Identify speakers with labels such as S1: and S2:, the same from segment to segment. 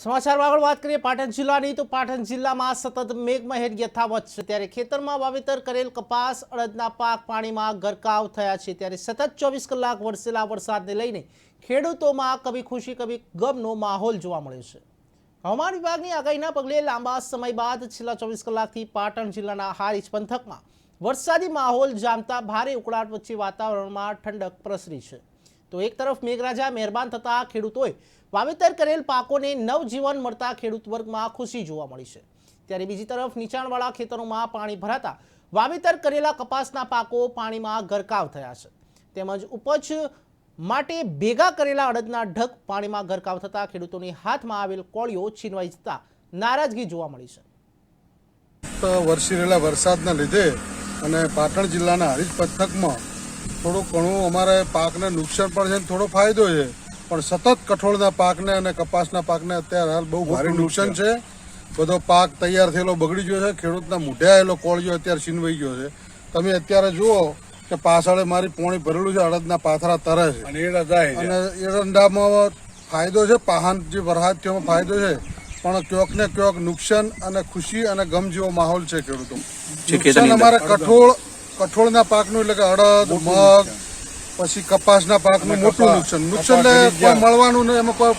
S1: સમાચારમાં આગળ વાત કરીએ પાટણ જિલ્લાની, તો પાટણ જિલ્લામાં સતત મેઘમહેર યથાવત છે. ત્યારે ખેતરમાં વાવેતર કરેલ કપાસ, અડદના પાક પાણીમાં ગરકાવ થયા છે. ત્યારે સતત ચોવીસ કલાક વરસેલા વરસાદને લઈને ખેડૂતોમાં કભી ખુશી, કભી ગમનો માહોલ જોવા મળ્યો છે. હવામાન વિભાગની આગાહીના પગલે લાંબા સમય બાદ છેલ્લા ચોવીસ કલાકથી પાટણ જિલ્લાના હારીજ પંથકમાં વરસાદી માહોલ જામતા ભારે ઉકળાટ વચ્ચે વાતાવરણમાં ઠંડક પ્રસરી છે. તો એક તરફ મેઘરાજા મહેરબાન થતા ખેડૂતોએ વાવેતર કરેલ પાકોને નવજીવન મળતા ખેડૂત વર્ગમાં ખુશી જોવા મળી છે. ત્યારે બીજી તરફ નીચાણવાળા ખેતરોમાં પાણી ભરાતા વાવેતર કરેલા કપાસના પાકો પાણીમાં ગરકાવ થયા છે. તેમજ ઉપજ માટે ભેગા કરેલા અડદના ઢગ પાણીમાં ગરકાવ થતા ખેડૂતોની હાથમાં આવેલ કોળીઓ છીનવાઈ જતા નારાજગી જોવા મળી છે.
S2: વરસી રહેલા વરસાદના લીધે અને પાટણ જિલ્લાના હરીજ પંથકમાં થોડું ઘણું અમારે પાકને નુકસાન પણ છે થોડો ફાયદો છે. પણ સતત કઠોળના પાકને અને કપાસના પાકને અત્યારે હાલ બહુ ભારે નુકસાન. છે. બધો પાક તૈયાર થયેલો બગડી ગયો છે. ખેડૂતના મૂઢાયેલો કોળિયો અત્યારે છીનવાઈ ગયો છે. તમે અત્યારે જુઓ કે પાછળ મારી પોણી ભરેલું છે અડદના પાથરા તરે છે.
S3: અને એડા જાય છે.
S2: અને એરંડામાં ફાયદો છે પાહન જે વરસાદ થયો ફાયદો છે. પણ ક્યોક ને ક્યોક નુકસાન અને ખુશી અને ગમ જેવો માહોલ છે ખેડૂતો. નુકસાન અમારે કઠોળ કઠોળના પાકનું એટલે કે અડદ મગ પછી કપાસના પાકનું મોટું નુકસાન. નુકસાન એટલે મળવાનું એમાં કોઈ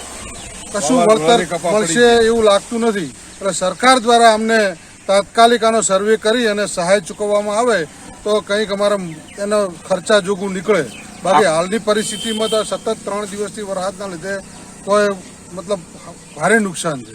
S2: કશું વળતર મળશે એવું લાગતું નથી. એટલે સરકાર દ્વારા અમને તાત્કાલિક આનો સર્વે કરી અને સહાય ચૂકવવામાં આવે તો કંઈક અમારે એનો ખર્ચા જોગું નીકળે. બાકી હાલની પરિસ્થિતિમાં તો સતત ત્રણ દિવસથી વરસાદના લીધે કોઈ મતલબ ભારે નુકસાન છે.